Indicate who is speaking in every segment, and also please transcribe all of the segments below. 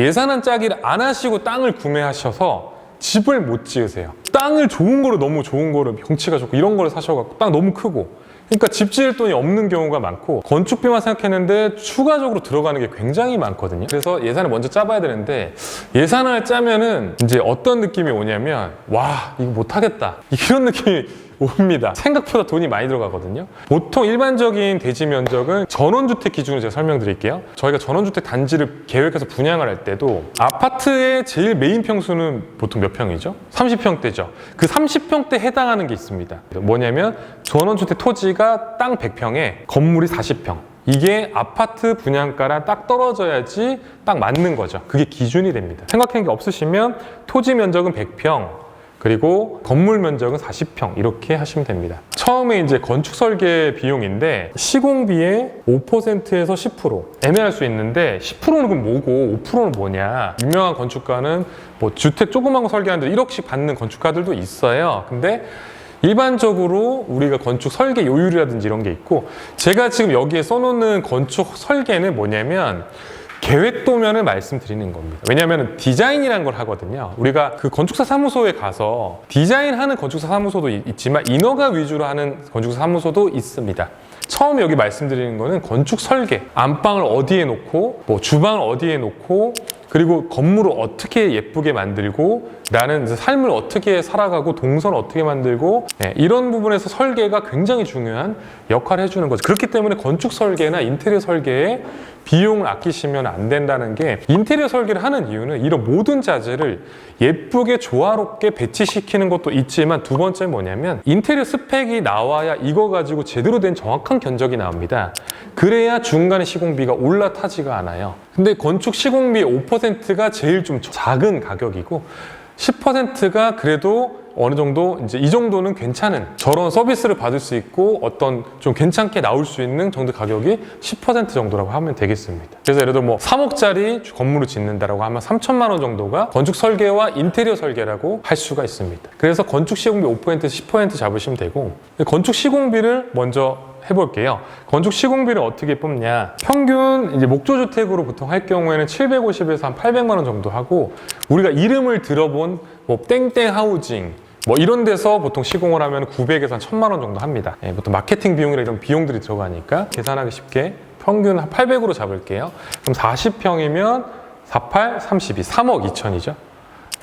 Speaker 1: 예산안 짜기를 안 하시고 땅을 구매하셔서 집을 못 지으세요. 땅을 좋은 거로 너무 좋은 거를 경치가 좋고 이런 거를 사셔갖고 땅 너무 크고 그러니까 집 지을 돈이 없는 경우가 많고 건축비만 생각했는데 추가적으로 들어가는 게 굉장히 많거든요. 그래서 예산을 먼저 짜봐야 되는데 예산을 짜면은 이제 어떤 느낌이 오냐면 와 이거 못하겠다 이런 느낌이 옵니다. 생각보다 돈이 많이 들어가거든요. 보통 일반적인 대지 면적은 전원주택 기준으로 제가 설명드릴게요. 저희가 전원주택 단지를 계획해서 분양을 할 때도 아파트의 제일 메인 평수는 보통 몇 평이죠? 30평대죠. 그 30평대 해당하는 게 있습니다. 뭐냐면 전원주택 토지가 땅 100평에 건물이 40평. 이게 아파트 분양가랑 딱 떨어져야지 딱 맞는 거죠. 그게 기준이 됩니다. 생각하는 게 없으시면 토지 면적은 100평, 그리고 건물 면적은 40평 이렇게 하시면 됩니다. 처음에 이제 건축 설계 비용인데 시공비의 5%에서 10% 애매할 수 있는데 10%는 그럼 뭐고 5%는 뭐냐? 유명한 건축가는 뭐 주택 조그만 거 설계하는데 1억씩 받는 건축가들도 있어요. 근데 일반적으로 우리가 건축 설계 요율이라든지 이런 게 있고 제가 지금 여기에 써놓는 건축 설계는 뭐냐면 계획도면을 말씀드리는 겁니다. 왜냐하면 디자인이란 걸 하거든요. 우리가 그 건축사 사무소에 가서 디자인하는 건축사 사무소도 있- 있지만 인허가 위주로 하는 건축사 사무소도 있습니다. 처음 여기 말씀드리는 거는 건축 설계, 안방을 어디에 놓고, 뭐 주방을 어디에 놓고, 그리고 건물을 어떻게 예쁘게 만들고, 나는 삶을 어떻게 살아가고, 동선을 어떻게 만들고, 네, 이런 부분에서 설계가 굉장히 중요한 역할을 해주는 거죠. 그렇기 때문에 건축 설계나 인테리어 설계에 비용을 아끼시면 안 된다는 게 인테리어 설계를 하는 이유는 이런 모든 자재를 예쁘게 조화롭게 배치시키는 것도 있지만 두 번째 뭐냐면 인테리어 스펙이 나와야 이거 가지고 제대로 된 정확한 견적이 나옵니다. 그래야 중간에 시공비가 올라타지가 않아요. 근데 건축 시공비 5%가 제일 좀 작은 가격이고 10%가 그래도 어느 정도 이제 이 정도는 괜찮은 저런 서비스를 받을 수 있고 어떤 좀 괜찮게 나올 수 있는 정도 가격이 10% 정도라고 하면 되겠습니다. 그래서 예를 들어 뭐 3억짜리 건물을 짓는다라고 하면 3천만 원 정도가 건축 설계와 인테리어 설계라고 할 수가 있습니다. 그래서 건축 시공비 5%에서 10% 잡으시면 되고 건축 시공비를 먼저 해볼게요. 건축 시공비를 어떻게 뽑냐? 평균 이제 목조주택으로 보통 할 경우에는 750에서 한 800만 원 정도 하고 우리가 이름을 들어본 뭐 땡땡 하우징 뭐 이런 데서 보통 시공을 하면 900에서 한 1000만 원 정도 합니다. 예, 보통 마케팅 비용이나 이런 비용들이 들어가니까 계산하기 쉽게 평균 한 800으로 잡을게요. 그럼 40평이면 48, 32, 3억 2천이죠.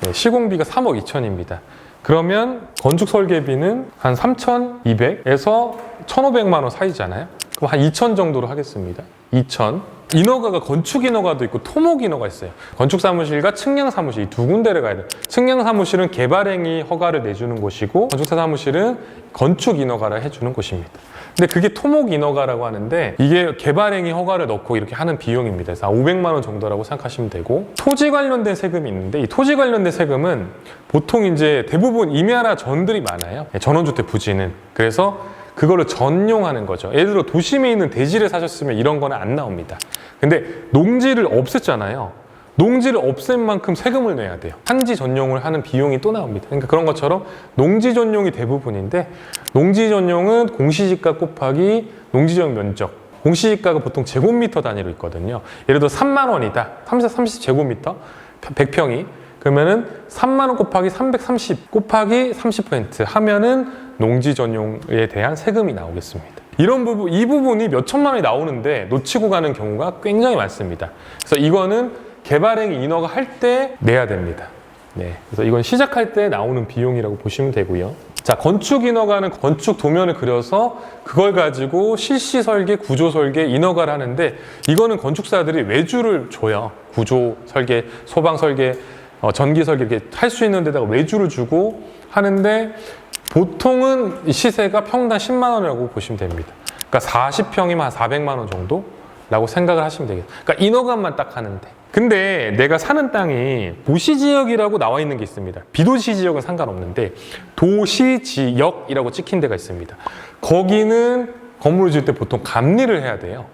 Speaker 1: 네, 시공비가 3억 2천입니다. 그러면 건축 설계비는 한 3,200에서 1,500만 원 사이잖아요. 그럼 한 2천 정도로 하겠습니다. 2천. 인허가가 건축 인허가도 있고 토목 인허가 있어요. 건축 사무실과 측량 사무실 이 두 군데를 가야 돼요. 측량 사무실은 개발행위 허가를 내주는 곳이고 건축사 사무실은 건축 인허가를 해주는 곳입니다. 근데 그게 토목 인허가라고 하는데 이게 개발행위 허가를 넣고 이렇게 하는 비용입니다. 그래서 한 500만 원 정도라고 생각하시면 되고 토지 관련된 세금이 있는데 이 토지 관련된 세금은 보통 이제 대부분 임야나 전들이 많아요. 전원주택 부지는 그래서 그거를 전용하는 거죠. 예를 들어 도심에 있는 대지를 사셨으면 이런 거는 안 나옵니다. 근데 농지를 없앴잖아요. 농지를 없앤 만큼 세금을 내야 돼요. 한지 전용을 하는 비용이 또 나옵니다. 그러니까 그런 것처럼 농지 전용이 대부분인데 농지 전용은 공시지가 곱하기 농지 전용 면적. 공시지가가 보통 제곱미터 단위로 있거든요. 예를 들어 3만 원이다. 30, 30제곱미터 100평이 그러면은 3만 원 곱하기 330 곱하기 30% 하면은 농지 전용에 대한 세금이 나오겠습니다. 이런 부분, 이 부분이 몇 천만 원이 나오는데 놓치고 가는 경우가 굉장히 많습니다. 그래서 이거는 개발행 인허가 할 때 내야 됩니다. 네. 그래서 이건 시작할 때 나오는 비용이라고 보시면 되고요. 자, 건축 인허가는 건축 도면을 그려서 그걸 가지고 실시 설계, 구조 설계, 인허가를 하는데 이거는 건축사들이 외주를 줘요. 구조 설계, 소방 설계, 어, 전기 설계 이렇게 할 수 있는 데다가 외주를 주고 하는데 보통은 이 시세가 평당 10만 원이라고 보시면 됩니다. 그러니까 40평이면 한 400만 원 정도라고 생각을 하시면 되겠어요. 그러니까 인허가만 딱 하는데. 근데 내가 사는 땅이 도시 지역이라고 나와 있는 게 있습니다. 비도시 지역은 상관없는데 도시 지역이라고 찍힌 데가 있습니다. 거기는 건물을 지을 때 보통 감리를 해야 돼요.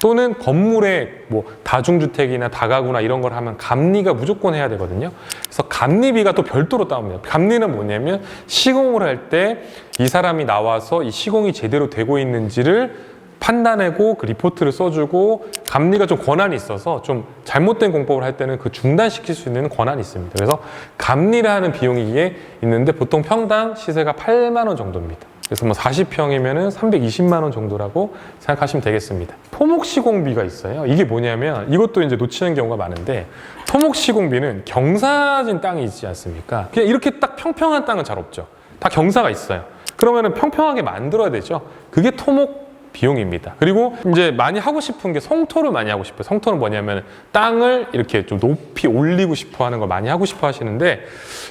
Speaker 1: 또는 건물에 뭐 다중주택이나 다가구나 이런 걸 하면 감리가 무조건 해야 되거든요. 그래서 감리비가 또 별도로 따옵니다. 감리는 뭐냐면 시공을 할 때 이 사람이 나와서 이 시공이 제대로 되고 있는지를 판단하고 그 리포트를 써주고 감리가 좀 권한이 있어서 좀 잘못된 공법을 할 때는 그 중단시킬 수 있는 권한이 있습니다. 그래서 감리를 하는 비용이 있는데 보통 평당 시세가 8만 원 정도입니다. 그래서 뭐 40평이면은 320만 원 정도라고 생각하시면 되겠습니다. 토목 시공비가 있어요. 이게 뭐냐면 이것도 이제 놓치는 경우가 많은데 토목 시공비는 경사진 땅이 있지 않습니까? 그냥 이렇게 딱 평평한 땅은 잘 없죠. 다 경사가 있어요. 그러면은 평평하게 만들어야 되죠. 그게 토목 비용입니다. 그리고 이제 많이 하고 싶은 게 성토를 많이 하고 싶어요. 성토는 뭐냐면 땅을 이렇게 좀 높이 올리고 싶어 하는 걸 많이 하고 싶어 하시는데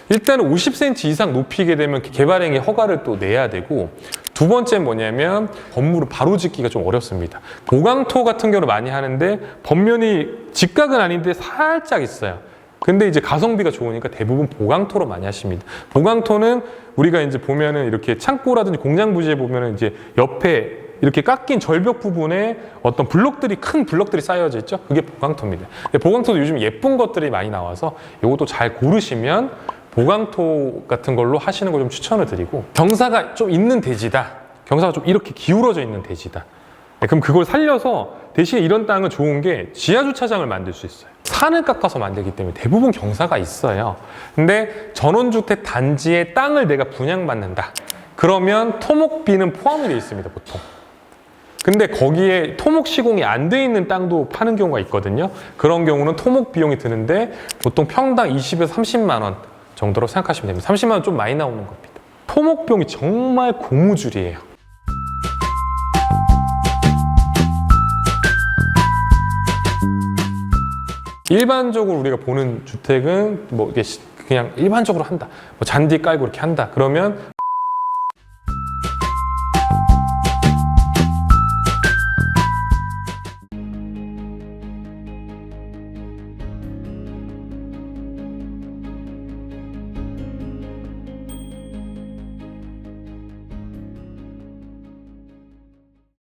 Speaker 1: 일단은 50cm 이상 높이게 되면 개발행위 허가를 또 내야 되고 두 번째 뭐냐면 건물을 바로 짓기가 좀 어렵습니다. 보강토 같은 경우는 많이 하는데 번면이 직각은 아닌데 살짝 있어요. 근데 이제 가성비가 좋으니까 대부분 보강토로 많이 하십니다. 보강토는 우리가 이제 보면은 이렇게 창고라든지 공장 부지에 보면은 이제 옆에 이렇게 깎인 절벽 부분에 어떤 블록들이 큰 블록들이 쌓여져 있죠. 그게 보강토입니다. 보강토도 요즘 예쁜 것들이 많이 나와서 이것도 잘 고르시면 보강토 같은 걸로 하시는 걸 좀 추천을 드리고 경사가 좀 있는 대지다. 경사가 좀 이렇게 기울어져 있는 대지다. 네, 그럼 그걸 살려서 대신에 이런 땅은 좋은 게 지하 주차장을 만들 수 있어요. 산을 깎아서 만들기 때문에 대부분 경사가 있어요. 근데 전원주택 단지의 땅을 내가 분양받는다. 그러면 토목비는 포함이 되어 있습니다, 보통. 근데 거기에 토목 시공이 안 돼 있는 땅도 파는 경우가 있거든요. 그런 경우는 토목 비용이 드는데 보통 평당 20에서 30만 원 정도로 생각하시면 됩니다. 30만 원 좀 많이 나오는 겁니다. 토목 비용이 정말 고무줄이에요. 일반적으로 우리가 보는 주택은 뭐 이게 시- 그냥 일반적으로 한다. 뭐 잔디 깔고 이렇게 한다. 그러면